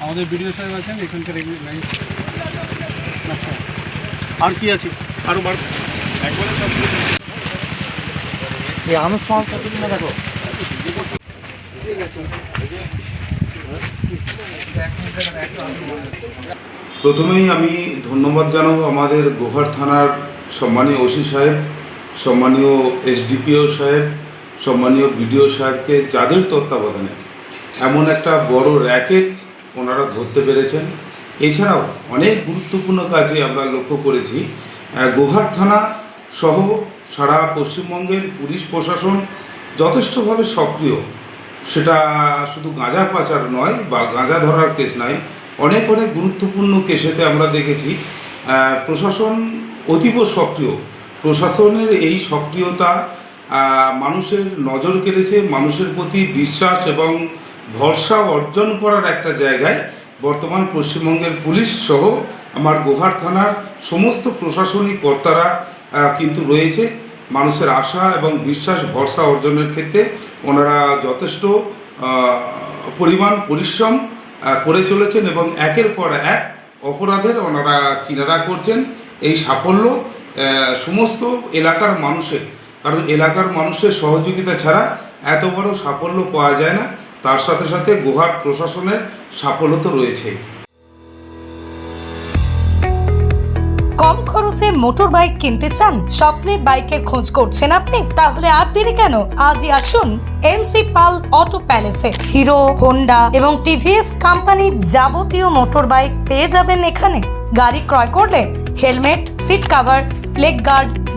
আমাদের বিডিও সাহেব আছেন এখানকার আচ্ছা। আর কি আছে? আরও বার। এই আমেজ পাওয়ার কতদিন না দেখো। প্রথমেই আমি ধন্যবাদ জানাব আমাদের গোহার থানার সম্মানীয় ওসি সাহেব সম্মানীয় এসডিপিও সাহেব সম্মানীয় বিডিও সাহেবকে যাদের তত্ত্বাবধানে এমন একটা বড় র্যাকেট ওনারা ধরতে পেরেছেন। এছাড়াও অনেক গুরুত্বপূর্ণ কাজে আমরা লক্ষ্য করেছি গোহার থানা সহ সারা পশ্চিমবঙ্গের পুলিশ প্রশাসন যথেষ্টভাবে সক্রিয়। সেটা শুধু গাঁজা পাচার নয় বা গাঁজা ধরার কেস নয়, অনেক অনেক গুরুত্বপূর্ণ কেসেতে আমরা দেখেছি প্রশাসন অতীব সক্রিয়। প্রশাসনের এই সক্রিয়তা মানুষের নজর কেড়েছে, মানুষের প্রতি বিশ্বাস এবং ভরসা অর্জন করার একটা জায়গায় বর্তমান পশ্চিমবঙ্গের পুলিশ সহ আমার গোহার থানার সমস্ত প্রশাসনিক কর্তারা কিন্তু রয়েছে। মানুষের আশা এবং বিশ্বাস, ভরসা অর্জনের ক্ষেত্রে ওনারা যথেষ্ট পরিমাণ পরিশ্রম করে চলেছেন এবং একের পর এক অপরাধের ওনারা কিনারা করছেন। এই সাফল্য সমস্ত এলাকার মানুষের কারণ এলাকার মানুষের সহযোগিতা ছাড়া এত বড় সাফল্য পাওয়া যায় না। তার সাথে সাথে গুহার প্রশাসনের সাফল্য তো রয়েছেই কম খরচে মোটর বাইক কিনতে চান? স্বপ্নের বাইকের খোঁজ করছেন আপনি? তাহলে আর দেরি কেন? আজই আসুন এনসি পাল অটো প্যালেসে। হিরো, হোন্ডা এবং টিভিএস কোম্পানির যাবতীয় মোটর বাইক পেয়ে যাবেন এখানে। গাড়ি ক্রয় করলে helmet, seat cover, leg guard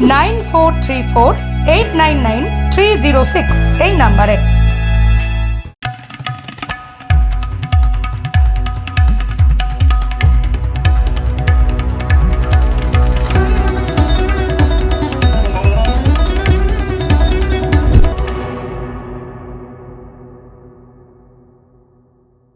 nine four three four eight nine nine three zero six এই নাম্বারে।